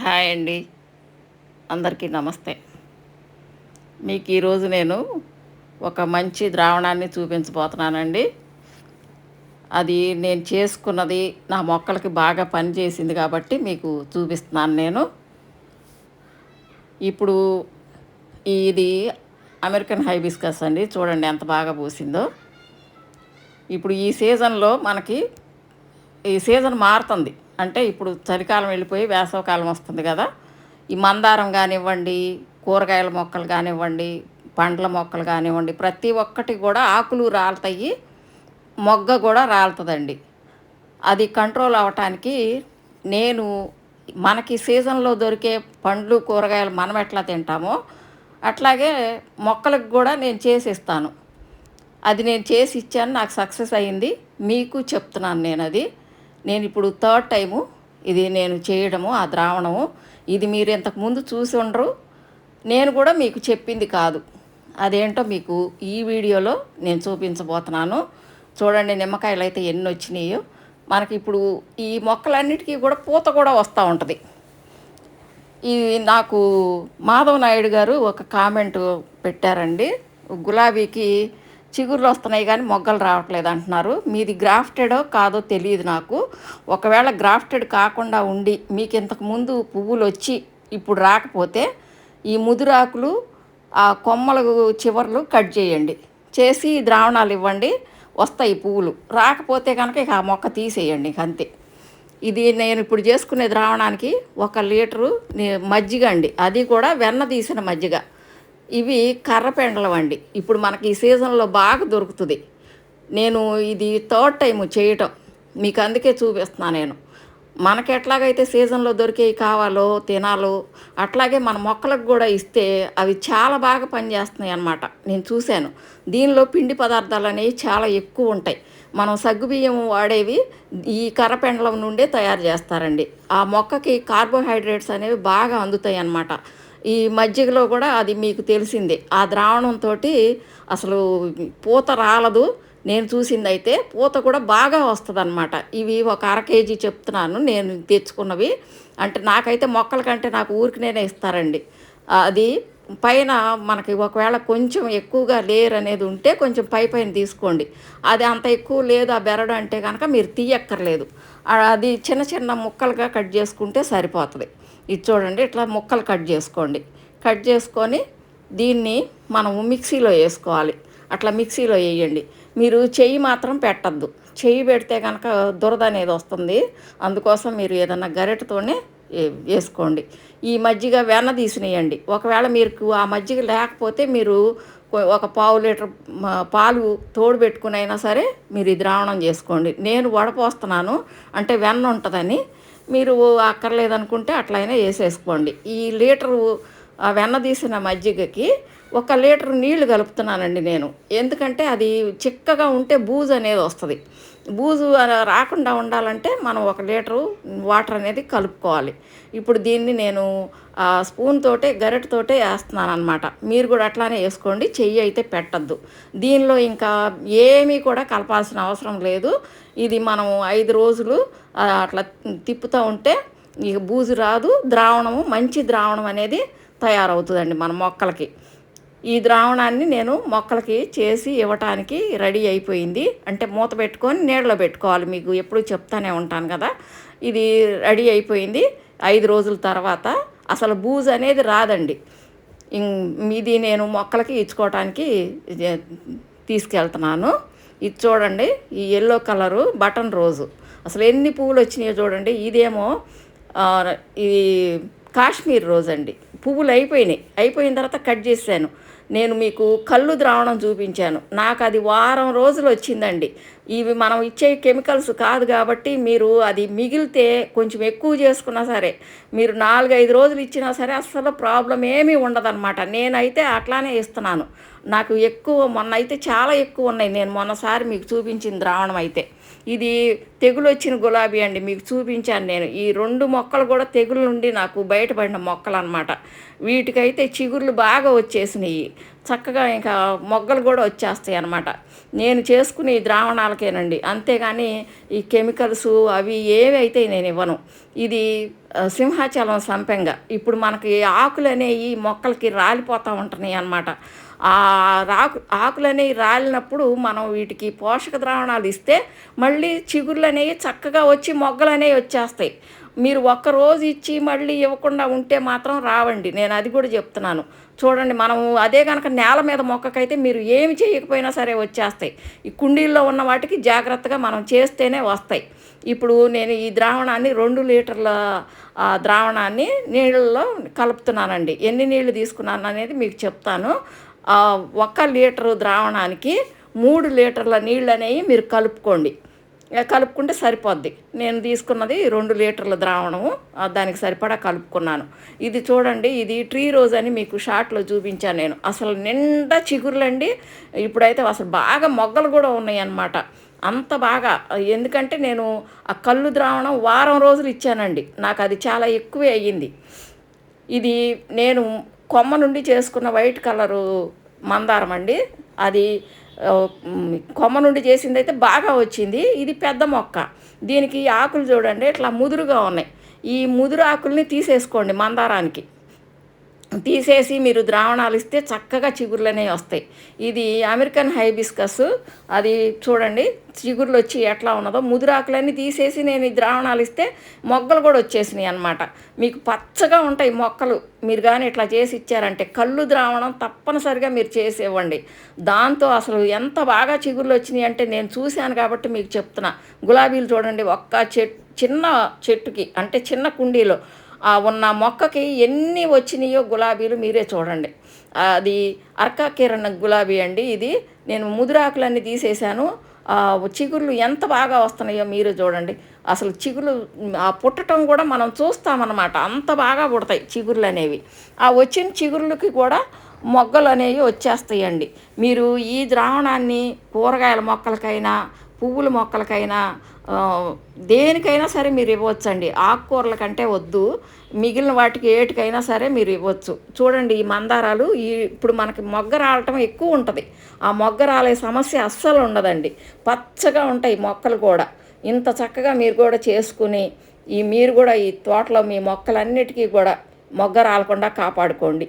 Hi అండి. అందరికీ నమస్తే. మీకు ఈరోజు నేను ఒక మంచి ద్రావణాన్ని చూపించబోతున్నానండి. అది నేను చేసుకున్నది నా మొక్కలకి బాగా పనిచేసింది కాబట్టి మీకు చూపిస్తున్నాను నేను. ఇప్పుడు ఇది అమెరికన్ హైబిస్కస్ అండి. చూడండి ఎంత బాగా పూసిందో. ఇప్పుడు ఈ సీజన్లో మనకి ఈ సీజన్ మారుతుంది. అంటే ఇప్పుడు చలికాలం వెళ్ళిపోయి వేసవకాలం వస్తుంది కదా. ఈ మందారం కానివ్వండి కూరగాయల మొక్కలు కానివ్వండి పండ్ల మొక్కలు కానివ్వండి ప్రతి ఒక్కటి కూడా ఆకులు రాలుతాయి మొగ్గ కూడా రాలుతుందండి. అది కంట్రోల్ అవ్వటానికి నేను మనకి సీజన్లో దొరికే పండ్లు కూరగాయలు మనం ఎట్లా తింటామో అట్లాగే మొక్కలకు కూడా నేను చేసి ఇస్తాను అది నేను చేసి ఇచ్చాను నాకు సక్సెస్ అయింది. మీకు చెప్తున్నాను నేను అది నేను ఇప్పుడు థర్డ్ టైము ఇది నేను చేయడము ఆ ద్రావణము. ఇది మీరు ఇంతకుముందు చూసి ఉండరు. నేను కూడా మీకు చెప్పింది కాదు. అదేంటో మీకు ఈ వీడియోలో నేను చూపించబోతున్నాను. చూడండి నిమ్మకాయలు అయితే ఎన్ని వచ్చినాయో. మనకి ఇప్పుడు ఈ మొక్కలన్నిటికీ కూడా పూత కూడా వస్తూ ఉంటుంది. ఇది నాకు మాధవ్ నాయుడు గారు ఒక కామెంట్ పెట్టారండి. గులాబీకి చిగుర్లు వస్తున్నాయి కానీ మొగ్గలు రావట్లేదు అంటున్నారు. మీది గ్రాఫ్టెడో కాదో తెలియదు నాకు. ఒకవేళ గ్రాఫ్టెడ్ కాకుండా ఉండి మీకు ఇంతకు ముందు పువ్వులు వచ్చి ఇప్పుడు రాకపోతే ఈ ముదురాకులు ఆ కొమ్మల చివర్లు కట్ చేయండి. చేసి ద్రావణాలు ఇవ్వండి వస్తాయి పువ్వులు. రాకపోతే కనుక ఇక ఆ మొక్క తీసేయండి ఇక అంతే. ఇది నేను ఇప్పుడు చేసుకునే ద్రావణానికి ఒక లీటరు మజ్జిగ అండి. అది కూడా వెన్న తీసిన మజ్జిగ. ఇవి కర్రపెండలం అండి. ఇప్పుడు మనకి ఈ సీజన్లో బాగా దొరుకుతుంది. నేను ఇది థర్డ్ టైం చేయటం. మీకు అందుకే చూపిస్తున్నాను నేను. మనకి ఎట్లాగైతే సీజన్లో దొరికేవి కావాలో తినాలో అట్లాగే మన మొక్కలకు కూడా ఇస్తే అవి చాలా బాగా పనిచేస్తున్నాయి అన్నమాట. నేను చూశాను. దీనిలో పిండి పదార్థాలు అనేవి చాలా ఎక్కువ ఉంటాయి. మనం సగ్గుబియ్యం వాడేవి ఈ కర్రపెండలం నుండే తయారు చేస్తారండి. ఆ మొక్కకి కార్బోహైడ్రేట్స్ అనేవి బాగా అందుతాయి అన్నమాట. ఈ మజ్జిగలో కూడా అది మీకు తెలిసిందే. ఆ ద్రావణంతో అసలు పూత రాలదు. నేను చూసింది అయితే పూత కూడా బాగా వస్తుంది అనమాట ఇవి ఒక అర కేజీ చెప్తున్నాను నేను తెచ్చుకున్నవి. అంటే నాకైతే మొక్కల కంటే నాకు ఊరికినేనే ఇస్తారండి. అది పైన మనకి ఒకవేళ కొంచెం ఎక్కువగా లేరు అనేది ఉంటే కొంచెం పై పైన తీసుకోండి. అది అంత ఎక్కువ లేదు ఆ బెరడు అంటే కనుక మీరు తీయక్కర్లేదు. అది చిన్న చిన్న ముక్కలుగా కట్ చేసుకుంటే సరిపోతుంది. ఇది చూడండి ఇట్లా ముక్కలు కట్ చేసుకోండి. కట్ చేసుకొని దీన్ని మనము మిక్సీలో వేసుకోవాలి. అట్లా మిక్సీలో వేయండి. మీరు చెయ్యి మాత్రం పెట్టద్దు. చెయ్యి పెడితే కనుక దురద అనేది వస్తుంది. అందుకోసం మీరు ఏదన్నా గరిటతోనే వేసుకోండి. ఈ మజ్జిగ వెన్న తీసినేయండి. ఒకవేళ మీకు ఆ మజ్జిగ లేకపోతే మీరు ఒక పావు లీటర్ పాలు తోడు పెట్టుకునైనా అయినా సరే మీరు ఇది ద్రావణం చేసుకోండి. నేను వడపోస్తున్నాను. అంటే వెన్న ఉంటుందని మీరు అక్కర్లేదనుకుంటే అట్లయినా వేసేసుకోండి. ఈ లీటరు వెన్న తీసిన మజ్జిగకి ఒక లీటర్ నీళ్ళు కలుపుతున్నానండి నేను. ఎందుకంటే అది చిక్కగా ఉంటే బూజు అనేది వస్తుంది. బూజు రాకుండా ఉండాలంటే మనం ఒక లీటరు వాటర్ అనేది కలుపుకోవాలి. ఇప్పుడు దీన్ని నేను స్పూన్ తోటే గరిటతోటే వేస్తున్నాను అనమాట మీరు కూడా అట్లానే వేసుకోండి చెయ్యి అయితే పెట్టద్దు. దీనిలో ఇంకా ఏమీ కూడా కలపాల్సిన అవసరం లేదు. ఇది మనం ఐదు రోజులు అట్లా తిప్పుతూ ఉంటే ఇక బూజు రాదు. ద్రావణము మంచి ద్రావణం అనేది తయారవుతుందండి మన మొక్కలకి. ఈ ద్రావణాన్ని నేను మొక్కలకి చేసి ఇవ్వటానికి రెడీ అయిపోయింది. అంటే మూత పెట్టుకొని నీడలో పెట్టుకోవాలి. మీకు ఎప్పుడు చెప్తానే ఉంటాను కదా. ఇది రెడీ అయిపోయింది. ఐదు రోజుల తర్వాత అసలు బూజు అనేది రాదండి. మీది ఇది నేను మొక్కలకి ఇచ్చుకోవటానికి తీసుకెళ్తున్నాను. ఇది చూడండి ఈ ఎల్లో కలరు బటన్ రోజు. అసలు ఎన్ని పువ్వులు వచ్చినాయో చూడండి. ఇదేమో ఈ ఇది కాశ్మీర్ రోజు అండి. పువ్వులు అయిపోయినాయి. అయిపోయిన తర్వాత కట్ చేశాను నేను మీకు కళ్ళు ద్రావణం చూపించాను. నాకు అది వారం రోజులు వచ్చిందండి. ఇవి మనం ఇచ్చే కెమికల్స్ కాదు కాబట్టి మీరు అది మిగిలితే కొంచెం ఎక్కువ చేసుకున్నా సరే మీరు నాలుగైదు రోజులు ఇచ్చినా సరే అస్సలు ప్రాబ్లం ఏమీ ఉండదన్నమాట. నేనైతే అట్లానే ఇస్తున్నాను. నాకు ఎక్కువ మొన్న అయితే చాలా ఎక్కువ ఉన్నాయి. నేను మొన్నసారి మీకు చూపించిన ద్రావణం అయితే. ఇది తెగులు వచ్చిన గులాబీ అండి. మీకు చూపించాను నేను. ఈ రెండు మొక్కలు కూడా తెగులు నుండి నాకు బయటపడిన మొక్కలు అనమాట వీటికైతే చిగుర్లు బాగా వచ్చేసినాయి. చక్కగా ఇంకా మొగ్గలు కూడా వచ్చేస్తాయి అనమాట నేను చేసుకునే ఈ ద్రావణాలకేనండి. అంతేగాని ఈ కెమికల్స్ అవి ఏవైతే నేను ఇవ్వను. ఇది సింహాచలం సంపెంగ. ఇప్పుడు మనకి ఆకులు అనేవి మొక్కలకి రాలిపోతూ ఉంటున్నాయి అన్నమాట. ఆ రాకు ఆకులు అనేవి రాలినప్పుడు మనం వీటికి పోషక ద్రావణాలు ఇస్తే మళ్ళీ చిగుళ్ళు అనేవి చక్కగా వచ్చి మొగ్గలు అనేవి వచ్చేస్తాయి. మీరు ఒక్క రోజు ఇచ్చి మళ్ళీ ఇవ్వకుండా ఉంటే మాత్రం రావండి. నేను అది కూడా చెప్తున్నాను. చూడండి మనం అదే కనుక నేల మీద మొక్కకైతే మీరు ఏమి చేయకపోయినా సరే వచ్చేస్తాయి. ఈ కుండీల్లో ఉన్న వాటికి జాగ్రత్తగా మనం చేస్తేనే వస్తాయి. ఇప్పుడు నేను ఈ ద్రావణాన్ని రెండు లీటర్ల ద్రావణాన్ని నీళ్ళల్లో కలుపుతున్నానండి. ఎన్ని నీళ్ళు తీసుకున్నాను అనేది మీకు చెప్తాను. ఒక లీటరు ద్రావణానికి మూడు లీటర్ల నీళ్ళు అనేవి మీరు కలుపుకోండి. కలుపుకుంటే సరిపోద్ది. నేను తీసుకున్నది రెండు లీటర్ల ద్రావణము దానికి సరిపడా కలుపుకున్నాను. ఇది చూడండి ఇది ట్రీ రోజ్ అని మీకు షార్ట్లో చూపించాను నేను. అసలు నిండా చిగురులండి. ఇప్పుడైతే అసలు బాగా మొగ్గలు కూడా ఉన్నాయి అన్నమాట అంత బాగా ఎందుకంటే నేను ఆ కళ్ళు ద్రావణం వారం రోజులు ఇచ్చానండి. నాకు అది చాలా ఎక్కువే అయ్యింది. ఇది నేను కొమ్మ నుండి చేసుకున్న వైట్ కలరు మందారం అండి. అది కొమ్మ నుండి చేసింది అయితే బాగా వచ్చింది. ఇది పెద్ద మొక్క. దీనికి ఆకులు చూడండి ఇట్లా ముదురుగా ఉన్నాయి. ఈ ముదురు ఆకుల్ని తీసేసుకోండి మందారానికి. తీసేసి మీరు ద్రావణాలు ఇస్తే చక్కగా చిగుర్లు అనేవి వస్తాయి. ఇది అమెరికన్ హైబిస్కస్. అది చూడండి చిగుర్లు వచ్చి ఎట్లా ఉన్నదో. ముదురాకులన్నీ తీసేసి నేను ఈ ద్రావణాలు ఇస్తే మొగ్గలు కూడా వచ్చేసినాయి అనమాట మీకు పచ్చగా ఉంటాయి మొక్కలు. మీరు కానీ ఇట్లా చేసి ఇచ్చారంటే కళ్ళు ద్రావణం తప్పనిసరిగా మీరు చేసి ఇవ్వండి దాంతో అసలు ఎంత బాగా చిగుర్లు వచ్చినాయి అంటే నేను చూశాను కాబట్టి మీకు చెప్తున్నా. గులాబీలు చూడండి ఒక్క చె చిన్న చెట్టుకి అంటే చిన్న కుండీలో ఉన్న మొక్కకి ఎన్ని వచ్చినాయో గులాబీలు మీరే చూడండి. అది అర్కాకిరణ గులాబీ అండి ఇది. నేను ముదురాకులన్నీ తీసేశాను. చిగుర్లు ఎంత బాగా వస్తున్నాయో మీరు చూడండి. అసలు చిగురు ఆ పుట్టడం కూడా మనం చూస్తామన్నమాట. అంత బాగా పుడతాయి చిగుర్లు అనేవి. ఆ వచ్చిన చిగుర్లకి కూడా మొగ్గలు అనేవి వచ్చేస్తాయండి. మీరు ఈ ద్రావణాన్ని కూరగాయల మొక్కలకైనా పువ్వుల మొక్కలకైనా దేనికైనా సరే మీరు ఇవ్వచ్చండి ఆకుకూరల కంటే వద్దు. మిగిలిన వాటికి ఏటికైనా సరే మీరు ఇవ్వచ్చు. చూడండి ఈ మందారాలు ఈ ఇప్పుడు మనకి మొగ్గ రావటం ఎక్కువ ఉంటుంది. ఆ మొగ్గ రాలే సమస్య అస్సలు ఉండదండి. పచ్చగా ఉంటాయి మొక్కలు కూడా. ఇంత చక్కగా మీరు కూడా చేసుకుని ఈ మీరు కూడా ఈ తోటలో మీ మొక్కలన్నిటికీ కూడా మొగ్గ రాలకుండా కాపాడుకోండి.